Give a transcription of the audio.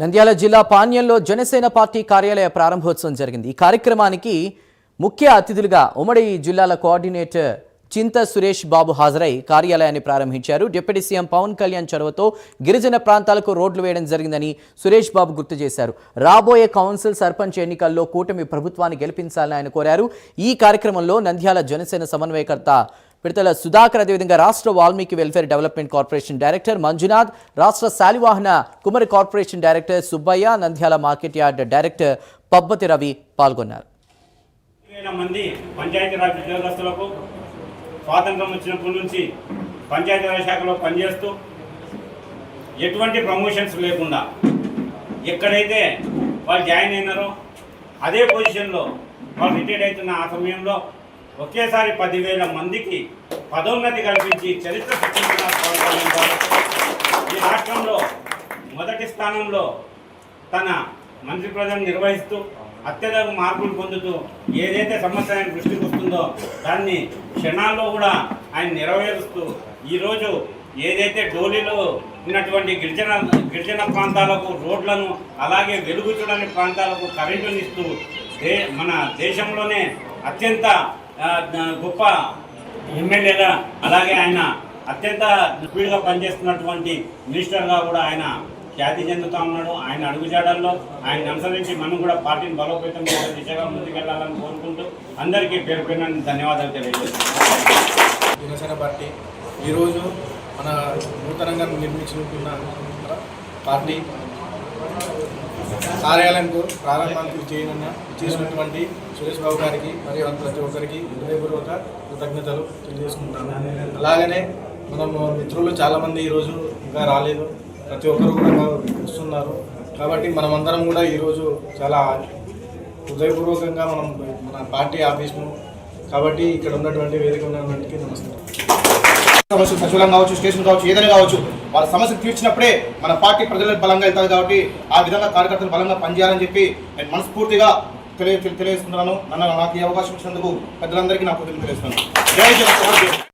నంద్యాల జిల్లా పాణ్యంలో జనసేన పార్టీ కార్యాలయ ప్రారంభోత్సవం జరిగింది. ఈ కార్యక్రమానికి ముఖ్య అతిథులుగా ఉమ్మడి జిల్లాల కోఆర్డినేటర్ చింత సురేష్ బాబు హాజరై కార్యాలయాన్ని ప్రారంభించారు. డిప్యూటీ సీఎం పవన్ కళ్యాణ్ చొరవతో గిరిజన ప్రాంతాలకు రోడ్లు వేయడం జరిగిందని సురేష్ బాబు గుర్తు చేశారు. రాబోయే కౌన్సిల్ సర్పంచ్ ఎన్నికల్లో కూటమి ప్రభుత్వాన్ని గెలిపించాలని ఆయన కోరారు. ఈ కార్యక్రమంలో నంద్యాల జనసేన సమన్వయకర్త పిడతల సుధాకర్ అదేవిధంగా రాష్ట్ర Valmiki welfare development corporation director Manjunath రాష్ట్ర Shalivahana Kummari corporation director Subbaiah Nandyal market yard director Pabbathi Ravi పాల్గొన్నారు. మంది పంచాయతీరాజ్ ఉద్యోగస్తులకు స్వాతంత్రం వచ్చినప్పటి నుంచి పంచాయతీరాజ్ శాఖలో పనిచేస్తూ ఎటువంటి ప్రమోషన్స్ లేకుండా ఎక్కడైతే వాళ్ళు జాయిన్ అయినారో అదే పొజిషన్లో వాళ్ళు రిటైర్డ్ అవుతున్న ఆ సమయంలో ఒకేసారి పదివేల మందికి పదోన్నతి కల్పించి చరిత్ర సృష్టించిన ఈ రాష్ట్రంలో మొదటి స్థానంలో తన మంత్రి ప్రజలను నిర్వహిస్తూ అత్యధిక మార్పులు పొందుతూ ఏదైతే సమస్య ఆయన దృష్టికి వస్తుందో దాన్ని క్షణాల్లో కూడా ఆయన నెరవేరుస్తూ ఈరోజు ఏదైతే డోలీలో ఉన్నటువంటి గిరిజన గిరిజన ప్రాంతాలకు రోడ్లను అలాగే వెలుగు చూడని ప్రాంతాలకు కరెంటునిస్తూ దే మన దేశంలోనే అత్యంత గొప్ప ఎమ్మెల్యేగా అలాగే ఆయన అత్యంత స్పీడ్గా పనిచేస్తున్నటువంటి మినిస్టర్గా కూడా ఆయన ఖ్యాతి చెందుతా ఉన్నాడు. ఆయన అడుగుజాడల్లో ఆయన అనుసరించి మనం కూడా పార్టీని బలోపేతం చేసే దిశగా ముందుకెళ్ళాలని కోరుకుంటూ అందరికీ పేరు పేరున ధన్యవాదాలు తెలియజేస్తున్నాను. జనసేన పార్టీ ఈరోజు మన నూతనంగా నిర్మించుకున్న పార్టీ కార్యాలయంకు ప్రారంభానికి చేయనున్న చేసినటువంటి సురేష్ బాబు గారికి మరియు ప్రతి ఒక్కరికి హృదయపూర్వక కృతజ్ఞతలు తెలియజేసుకుంటాను. అలాగనే మనం మిత్రులు చాలామంది ఈరోజు ఇంకా రాలేదు. ప్రతి ఒక్కరు కూడా వస్తున్నారు. కాబట్టి మనమందరం కూడా ఈరోజు చాలా హృదయపూర్వకంగా మనం మన పార్టీ ఆఫీస్ను కాబట్టి ఇక్కడ ఉన్నటువంటి వేదిక ఉన్నటువంటి నమస్కారం. సమస్య సచివాలయం కావచ్చు స్టేషన్ కావచ్చు ఏదైనా కావచ్చు వాళ్ళ సమస్యలు తీర్చినప్పుడే మన పార్టీ ప్రజలకు బలంగా వెళ్తారు కాబట్టి ఆ విధంగా కార్యకర్తలు బలంగా పనిచేయాలని చెప్పి నేను మనస్ఫూర్తిగా తెలియ తెలియజేస్తున్నాను నన్ను నాకు ఈ అవకాశం ఇచ్చినందుకు పెద్దలందరికీ నాకు తెలియజేస్తున్నాను